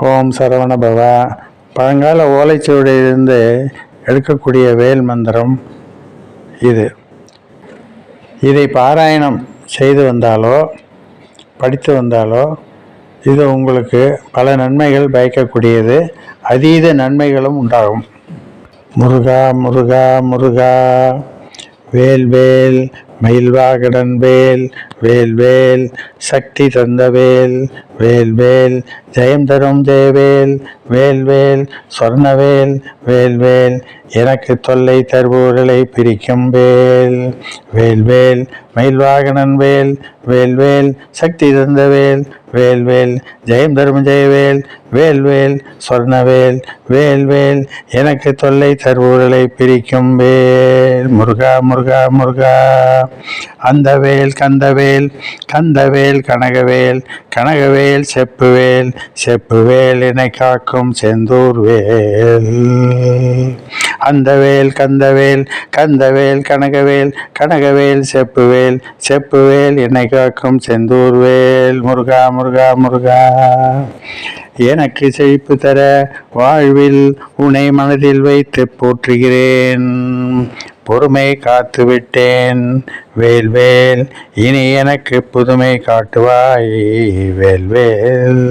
ஓம் சரவண பவ பழங்கால ஓலைச்சுவடியிலிருந்து எடுக்கக்கூடிய வேல் மந்திரம் இது. இதை பாராயணம் செய்து வந்தாலோ படித்து வந்தாலோ இது உங்களுக்கு பல நன்மைகள் பயக்கக்கூடியது. அதீத நன்மைகளும் உண்டாகும். முருகா முருகா முருகா. வேல் வேல். மயில்வாகடன் வேல் வேல் வேல் சக்தி தந்த வேல் வேல் வேல் ஜெயம் தரும் ஜெயவேல் வேல் வேல் சொர்ணவேல் வேல் வேல் எனக்கு தொல்லை தருபவர்களை பிரிக்கும் வேல். வேல் வேல் மயில்வாகனன் வேல் வேல் வேல் சக்தி தந்த வேல் வேல் வேல் ஜெயம் தரும் ஜெயவேல் வேல்வேல் சொர்ணவேல் வேல்வேல் எனக்கு தொல்லை தருபவர்களை பிரிக்கும் வேல். முருகா முருகா முருகா. அந்த வேல் கந்தவேல் கந்தவேல் கனகவேல் கனகவேல் செப்புவேல் செப்புவேல் என்னை காக்கும் செந்தூர் வேல். அந்த வேல் கந்தவேல் கந்தவேல் கனகவேல் கனகவேல் செப்புவேல் செப்புவேல் என்னை காக்கும் செந்தூர் வேல். முருகா முருகா முருகா. எனக்கு செழிப்பு தர வாழ்வில் உனை மனதில் வைத்து போற்றுகிறேன். பொறுமை காத்து விட்டேன். வேல்வேல் இனி எனக்கு புதுமை காட்டுவாய். வேல்வேல்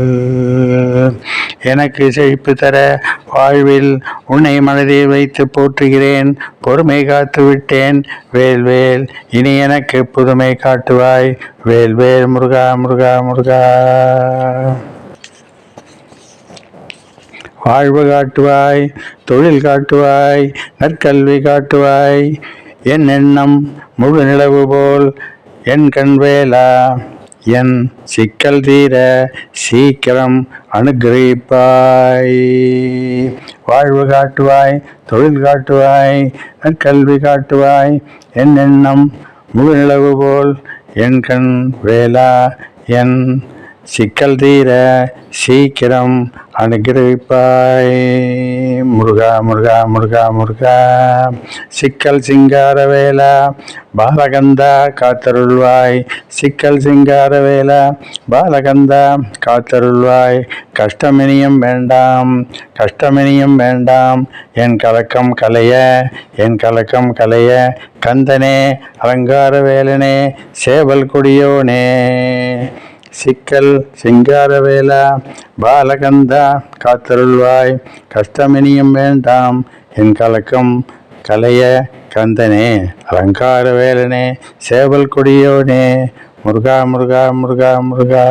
எனக்கு செழிப்பு தர வாழ்வில் உன்னை மனதில் வைத்து போற்றுகிறேன். பொறுமை காத்து விட்டேன். வேல்வேல் இனி எனக்கு புதுமை காட்டுவாய். வேல்வேல் முருகா முருகா முருகா. வாழ்வு காட்டுவாய் தொழில் காட்டுவாய் நற்கல்வி காட்டுவாய். என் எண்ணம் முழு நிலவு போல் என் கண் வேலா. என் சிக்கல் தீர சீக்கிரம் அனுகிரகிப்பாய். வாழ்வு காட்டுவாய் தொழில் காட்டுவாய் நற்கல்வி காட்டுவாய். என் எண்ணம் முழு நிலவு போல் என் கண் வேலா. என் சிக்கல் தீர சீக்கிரம் அனுகிரகிப்பாய் முருகா முருகா முருகா முருகா. சிக்கல் சிங்கார வேலா பாலகந்தா காத்தருள்வாய். சிக்கல் சிங்கார வேலா பாலகந்தா காத்தருள்வாய். கஷ்டமினியும் வேண்டாம் கஷ்டமினியும் வேண்டாம். என் கலக்கம் கலைய என் கலக்கம் கலைய கந்தனே அலங்கார வேலனே சேவல் கொடியோனே. சிக்கல் சிங்காரவேலா பாலகந்தா காத்தருள்வாய் கஷ்டமினியும் வேண்டாம் என் கலக்கம் கலைய கந்தனே அலங்கார வேலனே சேவல் கொடியோனே முருகா முருகா முருகா முருகா.